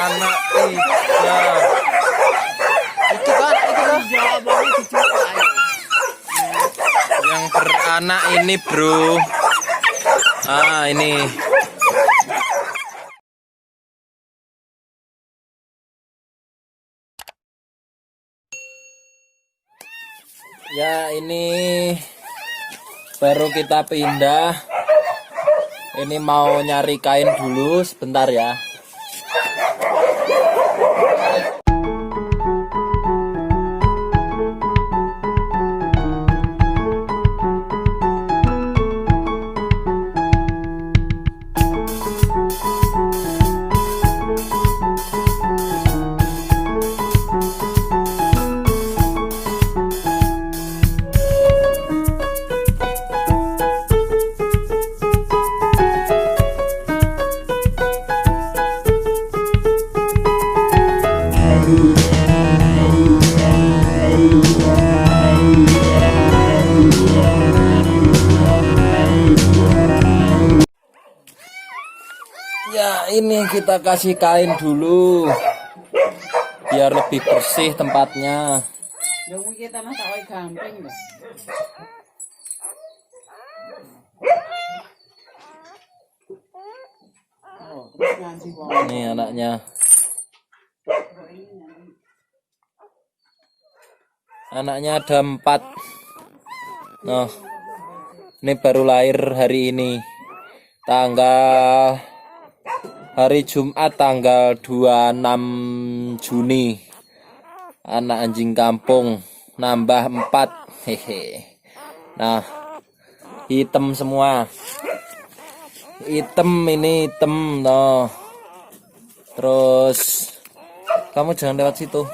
anak tiga. Itu kan itu kan yang beranak ini bro. Ah ini. Ya ini baru kita pindah ini mau nyari kain dulu sebentar ya Ya ini kita kasih kain dulu biar lebih bersih tempatnya. Ini anaknya. Anaknya ada empat. Nah, ini baru lahir hari ini. Tanggal hari Jumat tanggal 26 Juni. Anak anjing kampung nambah empat. Hehe. Nah, hitam semua. Hitam ini hitam no. Terus kamu jangan lewat situ.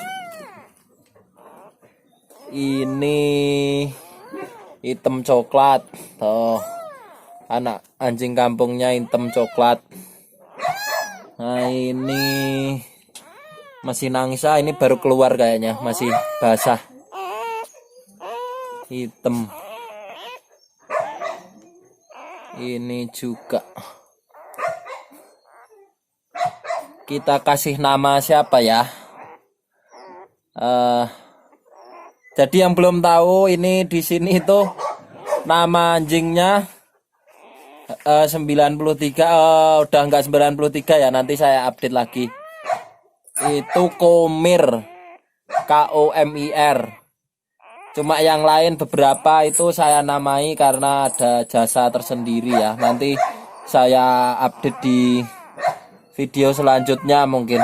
Ini hitam coklat. Tuh. Anak anjing kampungnya hitam coklat. Nah, ini masih nangis ah ini baru keluar kayaknya, masih basah. Hitam. Ini juga. Kita kasih nama siapa ya? Eh jadi yang belum tahu ini di sini itu nama anjingnya eh 93 eh, udah enggak 93 ya nanti saya update lagi. Itu Komir. K O M I R. Cuma yang lain beberapa itu saya namai karena ada jasa tersendiri ya. Nanti saya update di video selanjutnya mungkin.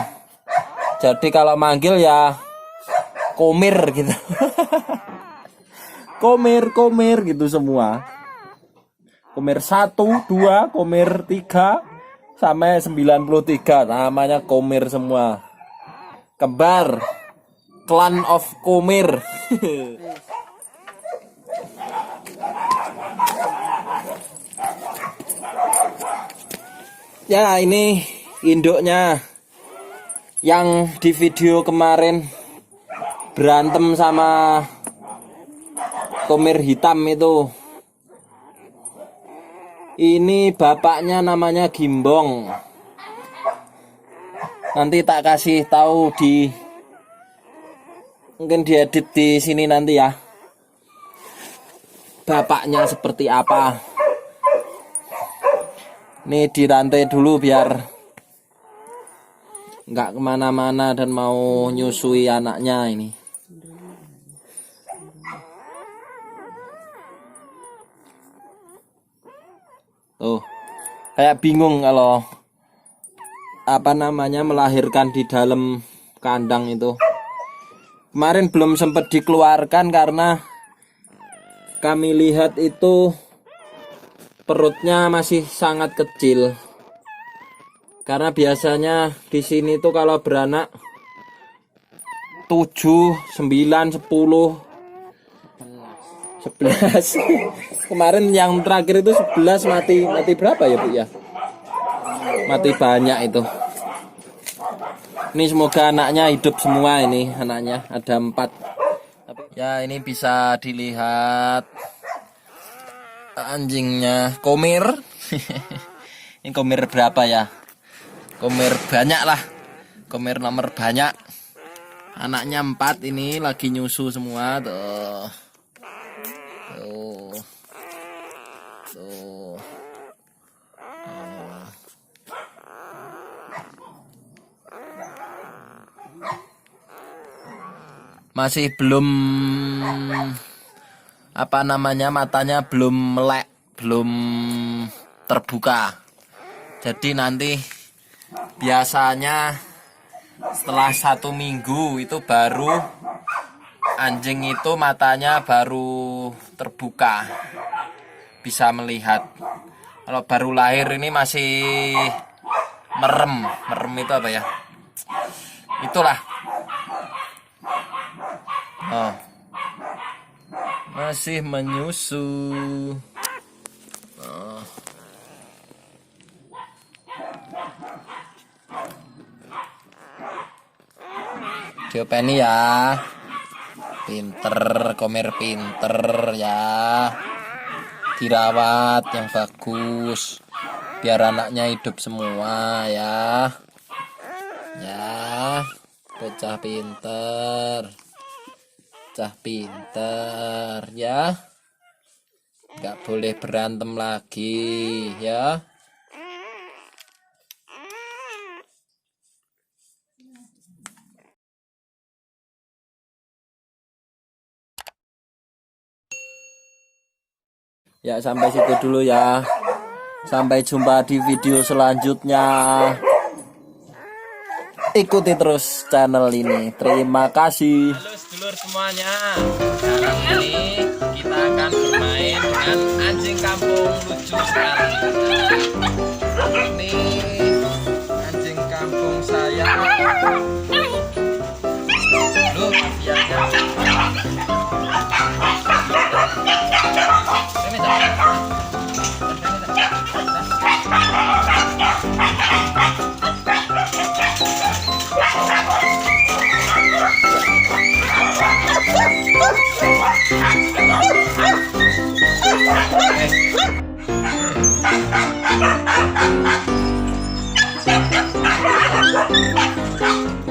Jadi kalau manggil ya komir gitu. komir, komir gitu semua. Komir 1, 2, komir 3 sampai 93 namanya komir semua. Kembar. Clan of Komir. ya, ini induknya yang di video kemarin berantem sama komir hitam itu. Ini bapaknya namanya Gimbong. Nanti tak kasih tahu di mungkin diedit di sini nanti ya. Bapaknya seperti apa? Ini dirantai dulu biar nggak ke mana-mana dan mau nyusui anaknya ini. Tuh, kayak bingung kalau apa namanya melahirkan di dalam kandang itu. Kemarin belum sempat dikeluarkan karena kami lihat itu perutnya masih sangat kecil. Karena biasanya di sini tuh kalau beranak 7, 9, 10 11 Kemarin yang terakhir itu 11 mati mati berapa ya, Bu ya? Mati banyak itu. Ini semoga anaknya hidup semua ini anaknya ada empat. Ya ini bisa dilihat anjingnya komir. ini komir berapa ya? Komir banyak lah. Komir nomor banyak. Anaknya empat ini lagi nyusu semua tuh. Tuh. Oh. Masih belum apa namanya matanya belum melek, belum terbuka. Jadi nanti biasanya setelah satu minggu itu baru anjing itu matanya baru terbuka bisa melihat. Kalau baru lahir ini masih merem merem itu apa ya? Itulah oh. masih menyusu. Oh. diopeni ya. Pinter komer pinter ya. Dirawat yang bagus. Biar anaknya hidup semua ya. Ya bocah pinter bocah pinter ya nggak boleh berantem lagi ya Ya sampai situ dulu ya. Sampai jumpa di video selanjutnya. Ikuti terus channel ini. Terima kasih. Sedulur semuanya. Sekarang ini kita akan bermain dengan anjing kampung lucu sekali. Ha ha ha!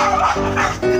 Oh, my God.